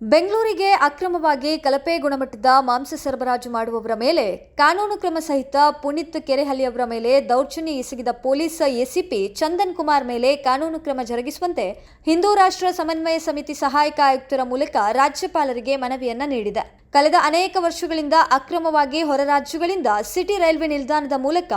ಬೆಂಗಳೂರಿಗೆ ಅಕ್ರಮವಾಗಿ ಕಲಪೆ ಗುಣಮಟ್ಟದ ಮಾಂಸ ಸರಬರಾಜು ಮಾಡುವವರ ಮೇಲೆ ಕಾನೂನು ಕ್ರಮ ಸಹಿತ ಪುನೀತ್ ಕೆರೆಹಳ್ಳಿಯವರ ಮೇಲೆ ದೌರ್ಜನ್ಯ ಎಸಗಿದ ಪೊಲೀಸ್ ಎಸಿಪಿ ಚಂದನ್ ಕುಮಾರ್ ಮೇಲೆ ಕಾನೂನು ಕ್ರಮ ಜರುಗಿಸುವಂತೆ ಹಿಂದೂ ರಾಷ್ಟ್ರ ಸಮನ್ವಯ ಸಮಿತಿ ಸಹಾಯಕ ಆಯುಕ್ತರ ಮೂಲಕ ರಾಜ್ಯಪಾಲರಿಗೆ ಮನವಿಯನ್ನ ನೀಡಿದೆ. ಕಳೆದ ಅನೇಕ ವರ್ಷಗಳಿಂದ ಅಕ್ರಮವಾಗಿ ಹೊರ ರಾಜ್ಯಗಳಿಂದ ಸಿಟಿ ರೈಲ್ವೆ ನಿಲ್ದಾಣದ ಮೂಲಕ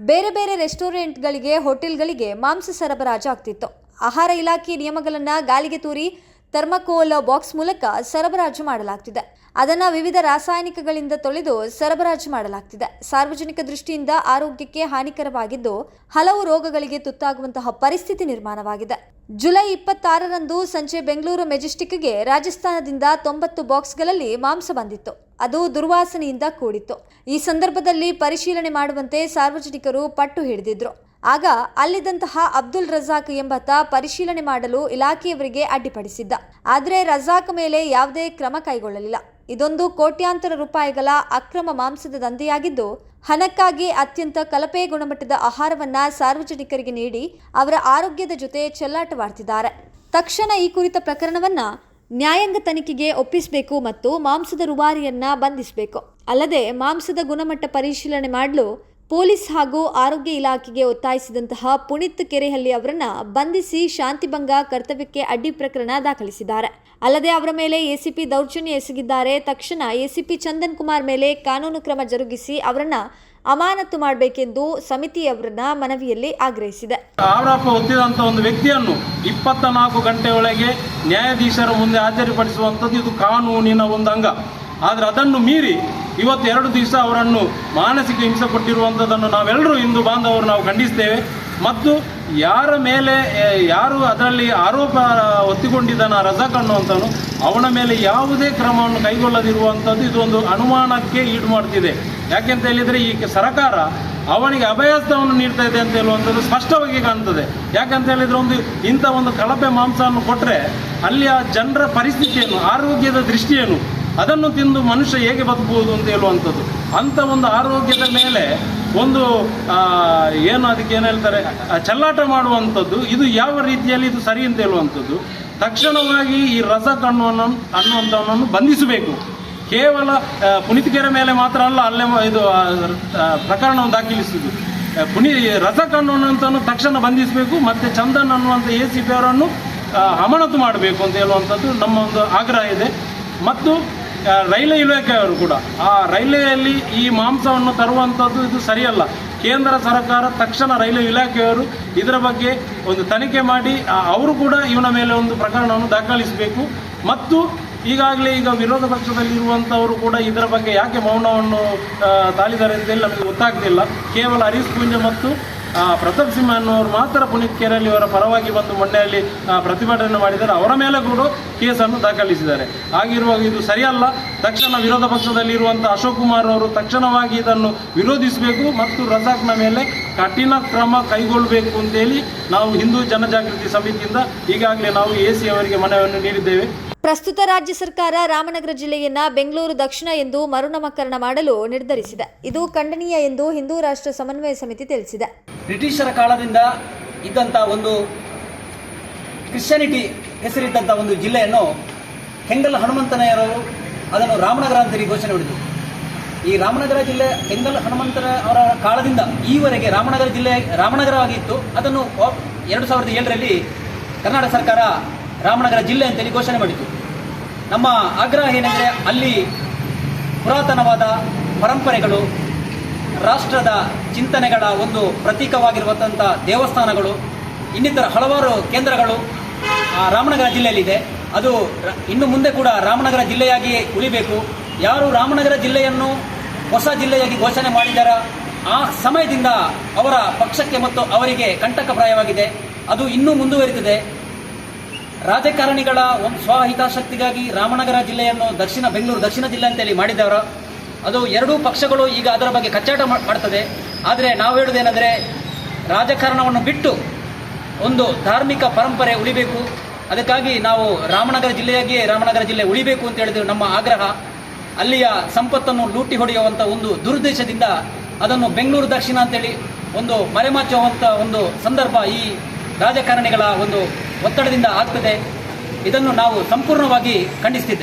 ಬೇರೆ ಬೇರೆ ರೆಸ್ಟೋರೆಂಟ್ಗಳಿಗೆ, ಹೋಟೆಲ್ಗಳಿಗೆ ಮಾಂಸ ಸರಬರಾಜು ಆಗ್ತಿತ್ತು. ಆಹಾರ ಇಲಾಖೆ ನಿಯಮಗಳನ್ನು ಗಾಳಿಗೆ ತೂರಿ ಥರ್ಮಕೋಲ್ ಬಾಕ್ಸ್ ಮೂಲಕ ಸರಬರಾಜು ಮಾಡಲಾಗ್ತಿದೆ. ಅದನ್ನು ವಿವಿಧ ರಾಸಾಯನಿಕಗಳಿಂದ ತೊಳೆದು ಸರಬರಾಜು ಮಾಡಲಾಗ್ತಿದೆ. ಸಾರ್ವಜನಿಕ ದೃಷ್ಟಿಯಿಂದ ಆರೋಗ್ಯಕ್ಕೆ ಹಾನಿಕರವಾಗಿದ್ದು, ಹಲವು ರೋಗಗಳಿಗೆ ತುತ್ತಾಗುವಂತಹ ಪರಿಸ್ಥಿತಿ ನಿರ್ಮಾಣವಾಗಿದೆ. ಜುಲೈ ಇಪ್ಪತ್ತಾರರಂದು ಸಂಜೆ ಬೆಂಗಳೂರು ಮೆಜೆಸ್ಟಿಕ್ಗೆ ರಾಜಸ್ಥಾನದಿಂದ ತೊಂಬತ್ತು ಬಾಕ್ಸ್ಗಳಲ್ಲಿ ಮಾಂಸ ಬಂದಿತ್ತು. ಅದು ದುರ್ವಾಸನೆಯಿಂದ ಕೂಡಿತ್ತು. ಈ ಸಂದರ್ಭದಲ್ಲಿ ಪರಿಶೀಲನೆ ಮಾಡುವಂತೆ ಸಾರ್ವಜನಿಕರು ಪಟ್ಟು ಹಿಡಿದಿದ್ರು. ಆಗ ಅಲ್ಲಿದ್ದಂತಹ ಅಬ್ದುಲ್ ರಜಾಕ್ ಎಂಬಾತ ಪರಿಶೀಲನೆ ಮಾಡಲು ಇಲಾಖೆಯವರಿಗೆ ಅಡ್ಡಿಪಡಿಸಿದ್ದ. ಆದರೆ ರಜಾಕ್ ಮೇಲೆ ಯಾವುದೇ ಕ್ರಮ ಕೈಗೊಳ್ಳಲಿಲ್ಲ. ಇದೊಂದು ಕೋಟ್ಯಾಂತರ ರೂಪಾಯಿಗಳ ಅಕ್ರಮ ಮಾಂಸದ ದಂಧೆಯಾಗಿದ್ದು, ಹಣಕ್ಕಾಗಿ ಅತ್ಯಂತ ಕಲಪೆ ಗುಣಮಟ್ಟದ ಆಹಾರವನ್ನ ಸಾರ್ವಜನಿಕರಿಗೆ ನೀಡಿ ಅವರ ಆರೋಗ್ಯದ ಜೊತೆ ಚೆಲ್ಲಾಟವಾಡ್ತಿದ್ದಾರೆ. ತಕ್ಷಣ ಈ ಕುರಿತ ಪ್ರಕರಣವನ್ನ ನ್ಯಾಯಾಂಗ ತನಿಖೆಗೆ ಒಪ್ಪಿಸಬೇಕು ಮತ್ತು ಮಾಂಸದ ರೂವಾರಿಯನ್ನ ಬಂಧಿಸಬೇಕು. ಅಲ್ಲದೆ ಮಾಂಸದ ಗುಣಮಟ್ಟ ಪರಿಶೀಲನೆ ಮಾಡಲು ಪೊಲೀಸ್ ಹಾಗೂ ಆರೋಗ್ಯ ಇಲಾಖೆಗೆ ಒತ್ತಾಯಿಸಿದಂತಹ ಪುನೀತ್ ಕೆರೆಹಳ್ಳಿ ಅವರನ್ನ ಬಂಧಿಸಿ ಶಾಂತಿಭಂಗ ಕರ್ತವ್ಯಕ್ಕೆ ಅಡ್ಡಿ ಪ್ರಕರಣ ದಾಖಲಿಸಿದ್ದಾರೆ. ಅಲ್ಲದೆ ಅವರ ಮೇಲೆ ಎಸಿಪಿ ದೌರ್ಜನ್ಯ ಎಸಗಿದ್ದಾರೆ. ತಕ್ಷಣ ಎಸಿಪಿ ಚಂದನ್ ಕುಮಾರ್ ಮೇಲೆ ಕಾನೂನು ಕ್ರಮ ಜರುಗಿಸಿ ಅವರನ್ನ ಅಮಾನತು ಮಾಡಬೇಕೆಂದು ಸಮಿತಿಯವರನ್ನ ಮನವಿಯಲ್ಲಿ ಆಗ್ರಹಿಸಿದೆ. ಆರೋಪ ಹೊತ್ತಿದಂಥ ಒಂದು ವ್ಯಕ್ತಿಯನ್ನು ಇಪ್ಪತ್ತ ನಾಲ್ಕು ಗಂಟೆ ಒಳಗೆ ನ್ಯಾಯಾಧೀಶರ ಮುಂದೆ ಹಾಜರುಪಡಿಸುವಂಥದ್ದು ಇದು ಕಾನೂನಿನ ಒಂದು ಅಂಗ. ಆದರೆ ಅದನ್ನು ಮೀರಿ ಇವತ್ತು ಎರಡು ದಿವಸ ಅವರನ್ನು ಮಾನಸಿಕ ಹಿಂಸೆ ಕೊಟ್ಟಿರುವಂಥದ್ದನ್ನು ನಾವೆಲ್ಲರೂ ಹಿಂದೂ ಬಾಂಧವರು ನಾವು ಖಂಡಿಸ್ತೇವೆ. ಮತ್ತು ಯಾರ ಮೇಲೆ ಯಾರು ಅದರಲ್ಲಿ ಆರೋಪ ಒತ್ತಿಕೊಂಡಿದ್ದಾನ ರಜಾಕ್ ಅನ್ನುವಂಥವನು ಅವನ ಮೇಲೆ ಯಾವುದೇ ಕ್ರಮವನ್ನು ಕೈಗೊಳ್ಳದಿರುವಂಥದ್ದು ಇದೊಂದು ಅನುಮಾನಕ್ಕೆ ಈಡು ಮಾಡ್ತಿದೆ. ಯಾಕೆಂತ ಹೇಳಿದರೆ ಈ ಸರ್ಕಾರ ಅವನಿಗೆ ಅಭಯಸ್ಥವನ್ನು ನೀಡ್ತಾ ಇದೆ ಅಂತ ಹೇಳುವಂಥದ್ದು ಸ್ಪಷ್ಟವಾಗಿ ಕಾಣ್ತದೆ. ಯಾಕಂತ ಹೇಳಿದರೆ ಒಂದು ಇಂಥ ಒಂದು ಕಳಪೆ ಮಾಂಸವನ್ನು ಕೊಟ್ಟರೆ ಆ ಜನರ ಪರಿಸ್ಥಿತಿಯನ್ನು, ಆರೋಗ್ಯದ ದೃಷ್ಟಿಯನ್ನು ಅದನ್ನು ತಿಂದು ಮನುಷ್ಯ ಹೇಗೆ ಬದುಕಬಹುದು ಅಂತ ಹೇಳುವಂಥದ್ದು. ಅಂಥ ಒಂದು ಆರೋಗ್ಯದ ಮೇಲೆ ಒಂದು ಏನು ಅದಕ್ಕೆ ಏನು ಹೇಳ್ತಾರೆ ಚಲ್ಲಾಟ ಮಾಡುವಂಥದ್ದು ಇದು ಯಾವ ರೀತಿಯಲ್ಲಿ ಇದು ಸರಿ ಅಂತ ಹೇಳುವಂಥದ್ದು. ತಕ್ಷಣವಾಗಿ ಈ ರಸ ಕಣ್ಣುವನ್ನು ಅನ್ನುವಂಥವನನ್ನು ಬಂಧಿಸಬೇಕು. ಕೇವಲ ಪುನೀತಿಕೆರೆ ಮೇಲೆ ಮಾತ್ರ ಅಲ್ಲ ಅಲ್ಲೇ ಇದು ಪ್ರಕರಣವನ್ನು ದಾಖಲಿಸುವುದು. ಆ, ಪುನಿ ರಸ ಅನ್ನುವಂಥನ್ನು ತಕ್ಷಣ ಬಂಧಿಸಬೇಕು ಮತ್ತು ಚಂದನ್ ಅನ್ನುವಂಥ ಎ ಸಿ ಪಿ ಅವರನ್ನು ಅಮಾನತು ಮಾಡಬೇಕು ಅಂತ ಹೇಳುವಂಥದ್ದು ನಮ್ಮ ಒಂದು ಆಗ್ರಹ ಇದೆ. ಮತ್ತು ರೈಲ್ವೆ ಇಲಾಖೆಯವರು ಕೂಡ. ಆ ರೈಲ್ವೆಯಲ್ಲಿ ಈ ಮಾಂಸವನ್ನು ತರುವಂಥದ್ದು ಇದು ಸರಿಯಲ್ಲ. ಕೇಂದ್ರ ಸರ್ಕಾರ ತಕ್ಷಣ ರೈಲ್ವೆ ಇಲಾಖೆಯವರು ಇದರ ಬಗ್ಗೆ ಒಂದು ತನಿಖೆ ಮಾಡಿ ಅವರು ಕೂಡ ಇವನ ಮೇಲೆ ಒಂದು ಪ್ರಕರಣವನ್ನು ದಾಖಲಿಸಬೇಕು. ಮತ್ತು ಈಗಾಗಲೇ ಈಗ ವಿರೋಧ ಪಕ್ಷದಲ್ಲಿರುವಂಥವರು ಕೂಡ ಇದರ ಬಗ್ಗೆ ಯಾಕೆ ಮೌನವನ್ನು ತಾಳಿದ್ದಾರೆ ಅಂತೇಳಿ ನಮಗೆ ಗೊತ್ತಾಗ್ತಿಲ್ಲ. ಕೇವಲ ಹರೀಶ್ ಪೂಂಜೆ ಮತ್ತು ಪ್ರತಾಪ್ ಸಿಂಹ ಅನ್ನೋರು ಮಾತ್ರ ಪುನೀತ್ ಇವರ ಪರವಾಗಿ ಬಂದು ಮೊನ್ನೆಯಲ್ಲಿ ಪ್ರತಿಭಟನೆ ಮಾಡಿದ್ದಾರೆ. ಅವರ ಮೇಲೆ ಕೂಡ ಕೇಸನ್ನು ದಾಖಲಿಸಿದ್ದಾರೆ. ಹಾಗಿರುವಾಗ ಇದು ಸರಿಯಲ್ಲ. ತಕ್ಷಣ ವಿರೋಧ ಪಕ್ಷದಲ್ಲಿರುವಂಥ ಅಶೋಕ್ ಕುಮಾರ್ ಅವರು ತಕ್ಷಣವಾಗಿ ಇದನ್ನು ವಿರೋಧಿಸಬೇಕು ಮತ್ತು ರಜಾಕ್ನ ಮೇಲೆ ಕಠಿಣ ಕ್ರಮ ಕೈಗೊಳ್ಳಬೇಕು ಅಂತೇಳಿ ನಾವು ಹಿಂದೂ ಜನಜಾಗೃತಿ ಸಮಿತಿಯಿಂದ ಈಗಾಗಲೇ ನಾವು ಎ ಸಿ ಅವರಿಗೆ ಮನವಿಯನ್ನು ನೀಡಿದ್ದೇವೆ. ಪ್ರಸ್ತುತ ರಾಜ್ಯ ಸರ್ಕಾರ ರಾಮನಗರ ಜಿಲ್ಲೆಯನ್ನ ಬೆಂಗಳೂರು ದಕ್ಷಿಣ ಎಂದು ಮರುನಾಮಕರಣ ಮಾಡಲು ನಿರ್ಧರಿಸಿದೆ. ಇದು ಖಂಡನೀಯ ಎಂದು ಹಿಂದೂ ರಾಷ್ಟ್ರ ಸಮನ್ವಯ ಸಮಿತಿ ತಿಳಿಸಿದೆ. ಬ್ರಿಟಿಷರ ಕಾಲದಿಂದ ಇದ್ದಂಥ ಒಂದು ಕ್ರಿಶ್ಚಿಯಾನಿಟಿ ಹೆಸರಿದ್ದಂಥ ಒಂದು ಜಿಲ್ಲೆಯನ್ನು ಕೆಂಗಲ್ ಹನುಮಂತನಯ್ಯರವರು ಅದನ್ನು ರಾಮನಗರ ಅಂತೇಳಿ ಘೋಷಣೆ ಮಾಡಿದರು. ಈ ರಾಮನಗರ ಜಿಲ್ಲೆ ಕೆಂಗಲ್ ಹನುಮಂತನ ಅವರ ಕಾಲದಿಂದ ಈವರೆಗೆ ರಾಮನಗರ ಜಿಲ್ಲೆ ರಾಮನಗರವಾಗಿತ್ತು. ಅದನ್ನು ಎರಡು ಸಾವಿರದ ಏಳರಲ್ಲಿ ಕರ್ನಾಟಕ ಸರ್ಕಾರ ರಾಮನಗರ ಜಿಲ್ಲೆ ಅಂತೇಳಿ ಘೋಷಣೆ ಮಾಡಿತು ನಮ್ಮ ಆಗ್ರಹ ಏನೆಂದರೆ ಅಲ್ಲಿ ಪುರಾತನವಾದ ಪರಂಪರೆಗಳು, ರಾಷ್ಟ್ರದ ಚಿಂತನೆಗಳ ಒಂದು ಪ್ರತೀಕವಾಗಿರುವಂಥ ದೇವಸ್ಥಾನಗಳು, ಇನ್ನಿತರ ಹಲವಾರು ಕೇಂದ್ರಗಳು ರಾಮನಗರ ಜಿಲ್ಲೆಯಲ್ಲಿದೆ. ಅದು ಇನ್ನು ಮುಂದೆ ಕೂಡ ರಾಮನಗರ ಜಿಲ್ಲೆಯಾಗಿ ಉಳಿಬೇಕು. ಯಾರು ರಾಮನಗರ ಜಿಲ್ಲೆಯನ್ನು ಹೊಸ ಜಿಲ್ಲೆಯಾಗಿ ಘೋಷಣೆ ಮಾಡಿದಾರ ಆ ಸಮಯದಿಂದ ಅವರ ಪಕ್ಷಕ್ಕೆ ಮತ್ತು ಅವರಿಗೆ ಕಂಟಕಪ್ರಾಯವಾಗಿದೆ. ಅದು ಇನ್ನೂ ಮುಂದುವರಿದಿದೆ. ರಾಜಕಾರಣಿಗಳ ಒಂದು ಸ್ವಹಿತಾಸಕ್ತಿಗಾಗಿ ರಾಮನಗರ ಜಿಲ್ಲೆಯನ್ನು ದಕ್ಷಿಣ ಬೆಂಗಳೂರು ದಕ್ಷಿಣ ಜಿಲ್ಲೆ ಅಂತೇಳಿ ಮಾಡಿದವರ, ಅದು ಎರಡೂ ಪಕ್ಷಗಳು ಈಗ ಅದರ ಬಗ್ಗೆ ಕಚ್ಚಾಟ ಮಾಡ್ತದೆ. ಆದರೆ ನಾವು ಹೇಳುವುದೇನೆಂದರೆ ರಾಜಕಾರಣವನ್ನು ಬಿಟ್ಟು ಒಂದು ಧಾರ್ಮಿಕ ಪರಂಪರೆ ಉಳಿಬೇಕು. ಅದಕ್ಕಾಗಿ ನಾವು ರಾಮನಗರ ಜಿಲ್ಲೆಯಾಗಿಯೇ ರಾಮನಗರ ಜಿಲ್ಲೆ ಉಳಿಬೇಕು ಅಂತ ಹೇಳಿದ್ರು ನಮ್ಮ ಆಗ್ರಹ. ಅಲ್ಲಿಯ ಸಂಪತ್ತನ್ನು ಲೂಟಿ ಹೊಡೆಯುವಂಥ ಒಂದು ದುರುದ್ದೇಶದಿಂದ ಅದನ್ನು ಬೆಂಗಳೂರು ದಕ್ಷಿಣ ಅಂತೇಳಿ ಒಂದು ಮರೆಮಾಚುವಂಥ ಒಂದು ಸಂದರ್ಭ ಈ ರಾಜಕಾರಣಿಗಳ ಒಂದು ಒತ್ತಡದಿಂದ ಆಗ್ತದೆ. ಇದನ್ನು ನಾವು ಸಂಪೂರ್ಣವಾಗಿ ಖಂಡಿಸ್ತಿದ್ದೇವೆ.